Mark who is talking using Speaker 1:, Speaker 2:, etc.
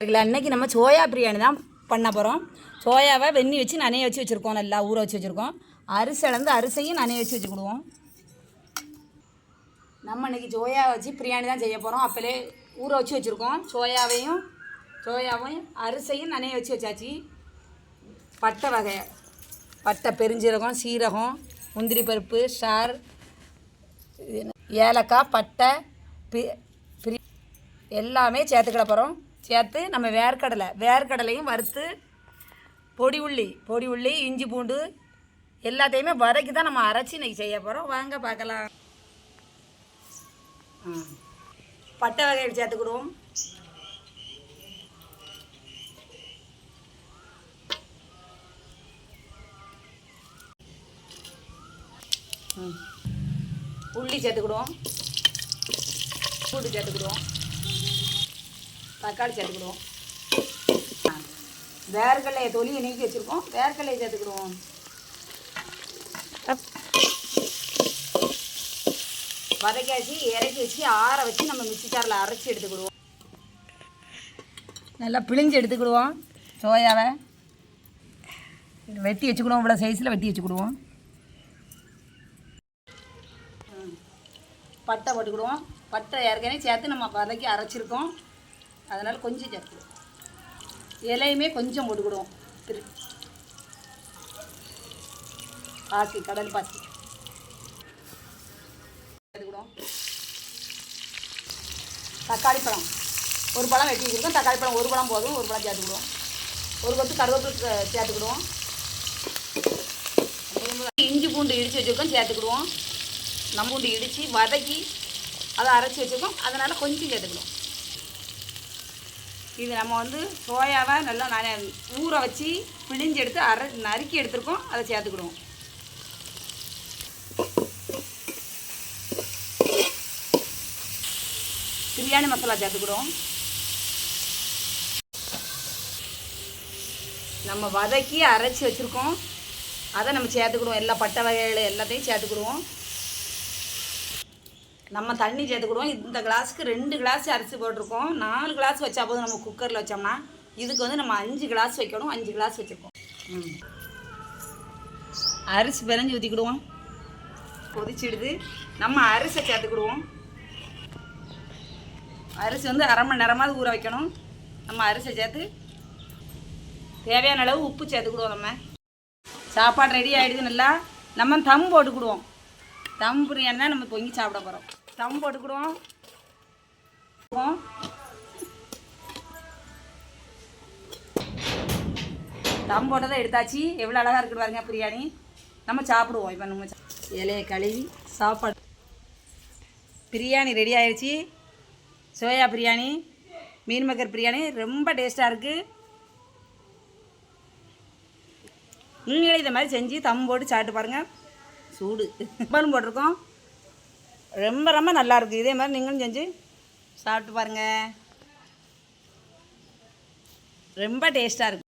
Speaker 1: இருக்குல்ல அன்னைக்கு நம்ம சோயா பிரியாணி தான் பண்ண போகிறோம் சோயாவை வெந்நி வச்சு நனைய வச்சு வச்சுருக்கோம் நல்லா ஊற வச்சு வச்சுருக்கோம். அரிசி அளந்து அரிசையும் நனைய வச்சு வச்சுக்கிடுவோம். நம்ம இன்றைக்கி சோயா வச்சு பிரியாணி தான் செய்ய போகிறோம் அப்போலே ஊற வச்சு வச்சுருக்கோம். சோயாவையும் சோயாவையும் அரிசையும் நனைய வச்சு வச்சாச்சு. பட்டை வகை. பட்டை பெருஞ்சீரகம் சீரகம் முந்திரி பருப்பு ஸ்டார் ஏலக்காய் பட்டை பி எல்லாமே சேர்த்துக்கிட போகிறோம் சேர்த்து நம்ம வேர்க்கடலை வேர்க்கடலையும் வறுத்து பொடி உள்ளி பொடி உள்ளி இஞ்சி பூண்டு எல்லாத்தையுமே வதக்கி தான் நம்ம அரைச்சி இன்றைக்கி செய்ய போகிறோம் வாங்க பார்க்கலாம். பட்டை வகைகள் சேர்த்துக்கிடுவோம். ம். உள்ளி சேர்த்துக்கிடுவோம். பூண்டு சேர்த்துக்கிடுவோம். தக்காளி சேர்த்துக்கிடுவோம். ஆ. வேர்க்கடலையை தொலியை நீக்கி வச்சுருக்கோம். வேர்க்கடலையை சேர்த்துக்கிடுவோம். வதக்காச்சு இறக்கி வச்சு ஆற வச்சு நம்ம மிக்ஸி ஜாரில் அரைச்சி எடுத்துக்கிடுவோம். நல்லா பிழிஞ்சு எடுத்துக்கிடுவோம். சோயாவை. வெட்டி வச்சுக்கிடுவோம். இவ்வளோ சைஸில் வெட்டி வச்சுக்கிடுவோம். பட்டை போட்டுக்கிடுவோம். பட்டை ஏற்கனவே சேர்த்து நம்ம வதக்கி அரைச்சிருக்கோம். அதனால் கொஞ்சம் சேர்த்து இலையுமே கொஞ்சம் போட்டுக்கிடுவோம். திரு. பாசி கடல் பாசி. எடுத்துக்கிடுவோம் தக்காளி பழம். ஒரு பழம் வெட்டி வச்சுருக்கோம். தக்காளி பழம் ஒரு பழம் போதும். ஒரு பழம் சேர்த்துக்கிடுவோம். ஒரு கொத்து கருவேப்பிலை சேர்த்துக்கிடுவோம். இஞ்சி பூண்டு இடித்து வச்சுருக்கோம். சேர்த்துக்கிடுவோம். நம்ம பூண்டு இடித்து வதக்கி அதை அரைச்சி வச்சுருக்கோம். அதனால் கொஞ்சம் சேர்த்துக்கிடுவோம். இது நம்ம வந்து சோயாவை நல்லா நான் ஊற வச்சு பிழிஞ்சு எடுத்து அரை நறுக்கி எடுத்துருக்கோம். அதை சேர்த்துக்கிடுவோம். பிரியாணி மசாலா சேர்த்துக்கிடுவோம். நம்ம வதக்கி அரைச்சி வச்சுருக்கோம். அதை நம்ம சேர்த்துக்கிடுவோம். எல்லா பட்டை வகைகள் எல்லாத்தையும் சேர்த்துக்கிடுவோம். நம்ம தண்ணி சேர்த்துக்கிடுவோம். இந்த கிளாஸுக்கு ரெண்டு கிளாஸ் அரிசி போட்டிருக்கோம். நாலு கிளாஸ் வச்சா போதும் நம்ம குக்கரில் வச்சோம்னா. இதுக்கு வந்து நம்ம அஞ்சு கிளாஸ் வைக்கணும். அஞ்சு கிளாஸ் வச்சுருக்கோம் அரிசி பிறஞ்சி ஊற்றிக்கிடுவோம் கொதிச்சிடுது. நம்ம அரிசை சேர்த்துக்கிடுவோம். அரிசி வந்து அரை மணி நேரமாவது ஊற வைக்கணும். நம்ம அரிசி சேர்த்து தேவையான அளவு உப்பு சேர்த்துக்கிடுவோம் நம்ம. சாப்பாடு ரெடி ஆகிடுது நல்லா. நம்ம தம் போட்டுக்கிடுவோம். தம் பிரியாணி தான் நம்ம பொங்கி சாப்பிட போகிறோம் தம் போட்டுக்கிடுவோம் தம் போட்டதை எடுத்தாச்சு. எவ்வளோ அழகாக இருக்குது பாருங்க பிரியாணி. நம்ம சாப்பிடுவோம். இப்போ நம்ம இலையை கழுவி சாப்பாடு. பிரியாணி ரெடி ஆயிடுச்சு சோயா பிரியாணி மீன் மக்கர் பிரியாணி ரொம்ப டேஸ்ட்டாக இருக்குது நீங்களே இந்த மாதிரி செஞ்சு தம் போட்டு சாப்பிட்டு பாருங்கள் சூடு. பலூன் போட்டிருக்கோம். ரொம்ப ரொம்ப நல்லாயிருக்கு இதே மாதிரி நீங்களும் செஞ்சு சாப்பிட்டு பாருங்கள் ரொம்ப டேஸ்ட்டாக இருக்குது